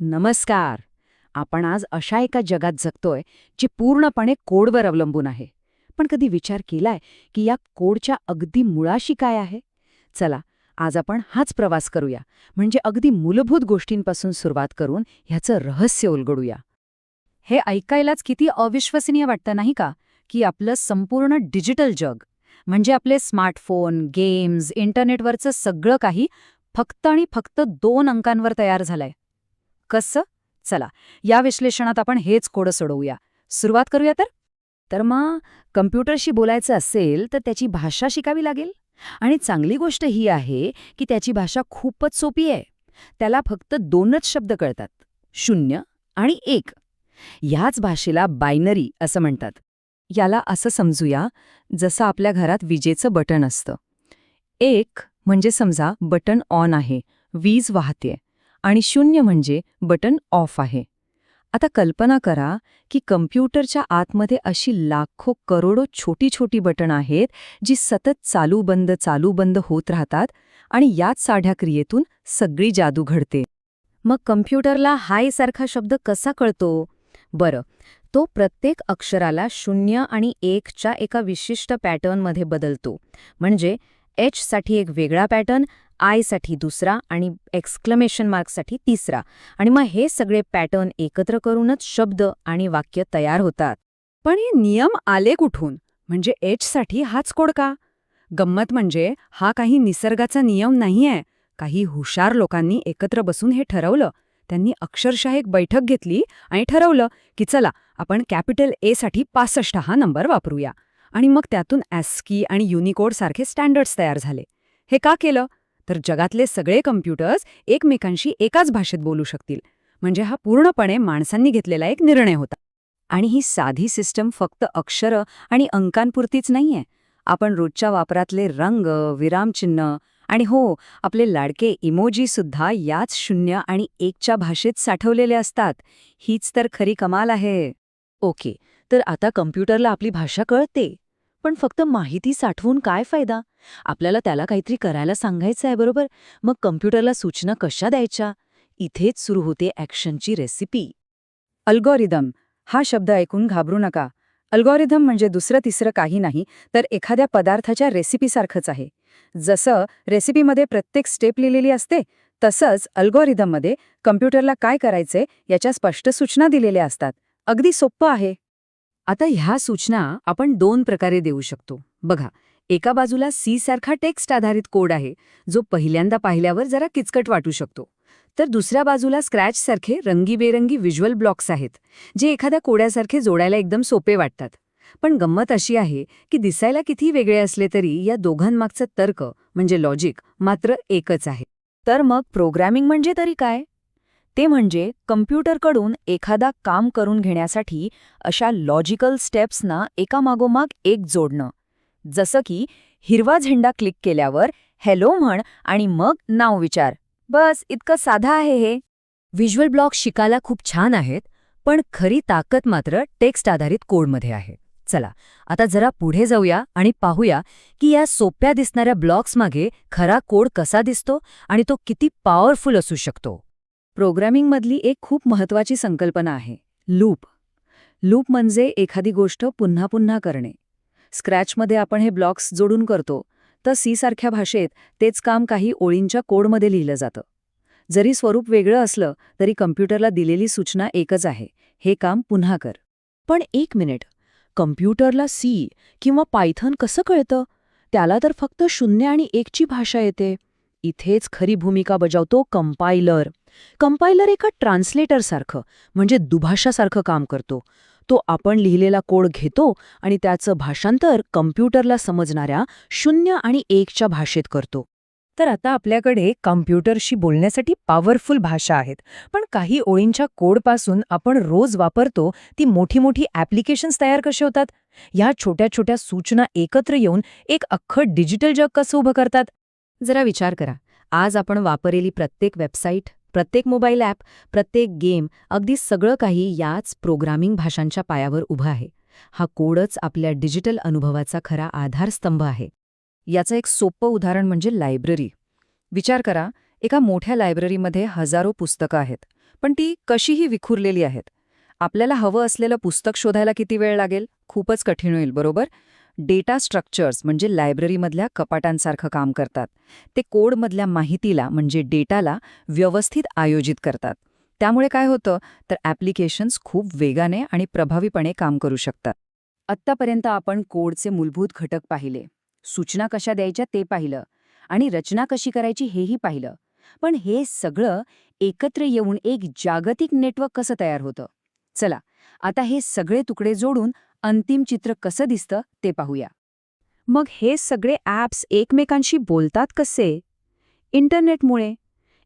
नमस्कार. आपण आज अशा एका जगात जगतोय जी पूर्णपणे कोडवर अवलंबून आहे. पण कधी विचार केलाय की या कोडच्या अगदी मुळाशी काय आहे? चला आज आपण हाच प्रवास करूया. म्हणजे अगदी मूलभूत गोष्टींपासून सुरुवात करून ह्याचं रहस्य उलगडूया. हे ऐकायलाच किती अविश्वसनीय वाटतं नाही का? की आपलं संपूर्ण डिजिटल जग म्हणजे आपले स्मार्टफोन गेम्स इंटरनेटवरचं सगळं काही फक्त आणि फक्त दोन अंकांवर तयार झालंय. कसं? चला या विश्लेषणात आपण हेच कोडं सोडवूया. सुरुवात करूया तर? तर मग कम्प्युटरशी बोलायचं असेल तर त्याची भाषा शिकावी लागेल. आणि चांगली गोष्ट ही आहे की त्याची भाषा खूपच सोपी आहे. त्याला फक्त दोनच शब्द कळतात. शून्य आणि एक. ह्याच भाषेला बायनरी असं म्हणतात. याला असं समजूया जसं आपल्या घरात विजेचं बटन असतं. एक म्हणजे समजा बटन ऑन आहे वीज वाहते आणि शून्य म्हणजे बटन ऑफ आहे. आता कल्पना करा की कम्प्युटरच्या आतमध्ये अशी लाखो करोडो छोटी छोटी बटण आहेत जी सतत चालू बंद चालू बंद होत राहतात आणि याच साध्या क्रियेतून सगळी जादू घडते. मग कम्प्युटरला हाय सारखा शब्द कसा कळतो? बरं तो प्रत्येक अक्षराला शून्य आणि एकच्या एका विशिष्ट पॅटर्नमध्ये बदलतो. म्हणजे एचसाठी एक वेगळा पॅटर्न आयसाठी दुसरा आणि एक्सक्लमेशन मार्कसाठी तिसरा. आणि मग हे सगळे पॅटर्न एकत्र करूनच शब्द आणि वाक्य तयार होतात. पण हे नियम आले कुठून? म्हणजे एचसाठी हाच कोड का? गंमत म्हणजे हा काही निसर्गाचा नियम नाहीये. काही हुशार लोकांनी एकत्र बसून हे ठरवलं. त्यांनी अक्षरशः एक बैठक घेतली आणि ठरवलं की चला आपण कॅपिटल एसाठी पासष्ट हा नंबर वापरूया. आणि मग त्यातून ॲस्की आणि युनिकोड सारखे स्टँडर्ड्स तयार झाले. हे का केलं? तर जगातले सगळे कम्प्युटर्स एकमेकांशी एकाच भाषेत बोलू शकतील. म्हणजे हा पूर्णपणे माणसांनी घेतलेला एक निर्णय होता. आणि ही साधी सिस्टम फक्त अक्षरं आणि अंकांपुरतीच नाहीये. आपण रोजच्या वापरातले रंग विरामचिन्ह आणि हो आपले लाडके इमोजी सुद्धा याच शून्य आणि एकच्या भाषेत साठवलेले असतात. हीच तर खरी कमाल आहे. ओके तर आता कम्प्युटरला आपली भाषा कळते. पण फक्त माहिती साठवून काय फायदा? आपल्याला त्याला काहीतरी करायला सांगायचं आहे बरोबर? मग कम्प्युटरला सूचना कशा द्यायच्या? इथेच सुरू होते ॲक्शनची रेसिपी. अल्गोरिदम. हा शब्द ऐकून घाबरू नका. अल्गोरिदम म्हणजे दुसरं तिसरं काही नाही तर एखाद्या पदार्थाच्या रेसिपीसारखंच आहे. जसं रेसिपीमध्ये प्रत्येक स्टेप लिहिलेली असते तसंच अल्गोरिदममध्ये कम्प्युटरला काय करायचे याच्या स्पष्ट सूचना दिलेल्या असतात. अगदी सोप्पं आहे. आता ह्या सूचना आपण दोन प्रकारे देऊ शकतो. बघा एका बाजूला सी सारखा टेक्स्ट आधारित कोड आहे जो पहिल्यांदा पाहिल्यावर जरा किचकट वाटू शकतो. तर दुसऱ्या बाजूला स्क्रॅच सारखे रंगीबेरंगी व्हिज्युअल ब्लॉक्स आहेत जे एखाद्या कोड्यासारखे जोडायला एकदम सोपे वाटतात. पण गंमत अशी आहे की दिसायला किती वेगळे असले तरी या दोघांमागचं तर्क म्हणजे लॉजिक मात्र एकच आहे. तर मग प्रोग्रॅमिंग म्हणजे तरी काय? ते म्हणजे कम्प्युटरकडून एखादा काम करून घेण्यासाठी अशा लॉजिकल स्टेप्सना एकामागोमाग एक जोडणं. जसं की हिरवा झेंडा क्लिक केल्यावर हॅलो म्हण आणि मग नाव विचार. बस इतकं साधं आहे हे. व्हिज्युअल ब्लॉक शिकायला खूप छान आहेत पण खरी ताकद मात्र टेक्स्ट आधारित कोडमध्ये आहे. चला आता जरा पुढे जाऊया आणि पाहूया की या सोप्या दिसणाऱ्या ब्लॉक्समागे खरा कोड कसा दिसतो आणि तो किती पॉवरफुल असू शकतो. प्रोग्रॅमिंगमधली एक खूप महत्वाची संकल्पना आहे लूप. लूप म्हणजे एखादी गोष्ट पुन्हा पुन्हा करणे. स्क्रॅचमध्ये आपण हे ब्लॉक्स जोडून करतो तर सी सारख्या भाषेत तेच काम काही ओळींच्या कोडमध्ये लिहिलं जातं. जरी स्वरूप वेगळं असलं तरी कम्प्युटरला दिलेली सूचना एकच आहे हे काम पुन्हा कर. पण एक मिनिट कम्प्युटरला सी किंवा पायथन कसं कळतं? त्याला तर फक्त शून्य आणि एकची भाषा येते. इथेच खरी भूमिका बजावतो कंपायलर कंपायलर एका ट्रान्सलेटरसारखं म्हणजे दुभाषासारखं काम करतो. तो आपण लिहिलेला कोड घेतो आणि त्याचं भाषांतर कम्प्युटरला समजणाऱ्या शून्य आणि एकच्या भाषेत करतो. तर आता आपल्याकडे कम्प्युटरशी बोलण्यासाठी पॉवरफुल भाषा आहेत. पण काही ओळींच्या कोडपासून आपण रोज वापरतो ती मोठी मोठी ॲप्लिकेशन्स तयार कसे होतात? या छोट्या छोट्या सूचना एकत्र येऊन एक अख्खं डिजिटल जग कसं उभं करतात? जरा विचार करा. आज आपण वापरलेली प्रत्येक वेबसाईट प्रत्येक मोबाईल ॲप प्रत्येक गेम अगदी सगळं काही याच प्रोग्रामिंग भाषांच्या पायावर उभं आहे. हा कोडच आपल्या डिजिटल अनुभवाचा खरा आधारस्तंभ आहे. याचं एक सोपं उदाहरण म्हणजे लायब्ररी. विचार करा एका मोठ्या लायब्ररीमध्ये हजारो पुस्तकं आहेत पण ती कशीही विखुरलेली आहेत. आपल्याला हवं असलेलं पुस्तक शोधायला किती वेळ लागेल? खूपच कठीण होईल बरोबर? डेटा स्ट्रक्चर्स म्हणजे लायब्ररीमधल्या कपाटांसारखं काम करतात. ते कोडमधल्या माहितीला म्हणजे डेटाला व्यवस्थित आयोजित करतात. त्यामुळे काय होतं? तर ॲप्लिकेशन्स खूप वेगाने आणि प्रभावीपणे काम करू शकतात. आत्तापर्यंत आपण कोडचे मूलभूत घटक पाहिले. सूचना कशा द्यायच्या ते पाहिलं. आणि रचना कशी करायची हेही पाहिलं. पण हे सगळं एकत्र येऊन एक जागतिक नेटवर्क कसं तयार होतं? चला आता हे सगळे तुकडे जोडून अंतिम चित्र कसं दिसतं ते पाहूया. मग हे सगळे ॲप्स एकमेकांशी बोलतात कसे? इंटरनेटमुळे.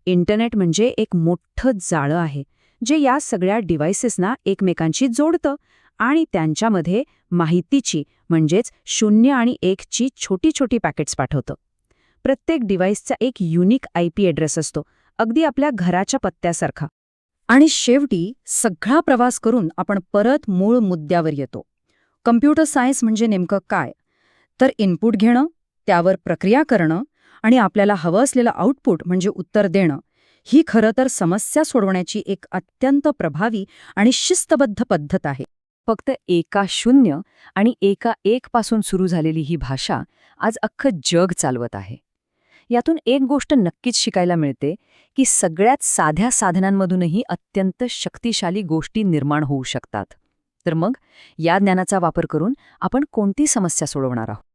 इंटरनेट म्हणजे एक मोठं जाळं आहे जे या सगळ्या डिव्हायसेसना एकमेकांशी जोडतं आणि त्यांच्यामध्ये माहितीची म्हणजेच शून्य आणि एकची छोटी छोटी पॅकेट्स पाठवतं. प्रत्येक डिव्हाइसचा एक युनिक आय पी ॲड्रेस असतो अगदी आपल्या घराच्या पत्त्यासारखा. आणि शेवटी सगळा प्रवास करून आपण परत मूळ मुद्द्यावर येतो. कम्प्युटर सायन्स म्हणजे नेमकं काय? तर इनपुट घेणं त्यावर प्रक्रिया करणं आणि आपल्याला हवं असलेलं आउटपुट म्हणजे उत्तर देणं ही खरं तर समस्या सोडवण्याची एक अत्यंत प्रभावी आणि शिस्तबद्ध पद्धत आहे. फक्त एका शून्य आणि एका एक पासून सुरू झालेली ही भाषा आज अख्खं जग चालवत आहे. यातून एक गोष्ट नक्कीच शिकायला मिळते की सगळ्यात साध्या साधनांमधूनही अत्यंत शक्तिशाली गोष्टी निर्माण होऊ शकतात. तर मग या ज्ञानाचा वापर करून आपण कोणती समस्या सोडवणार आहोत?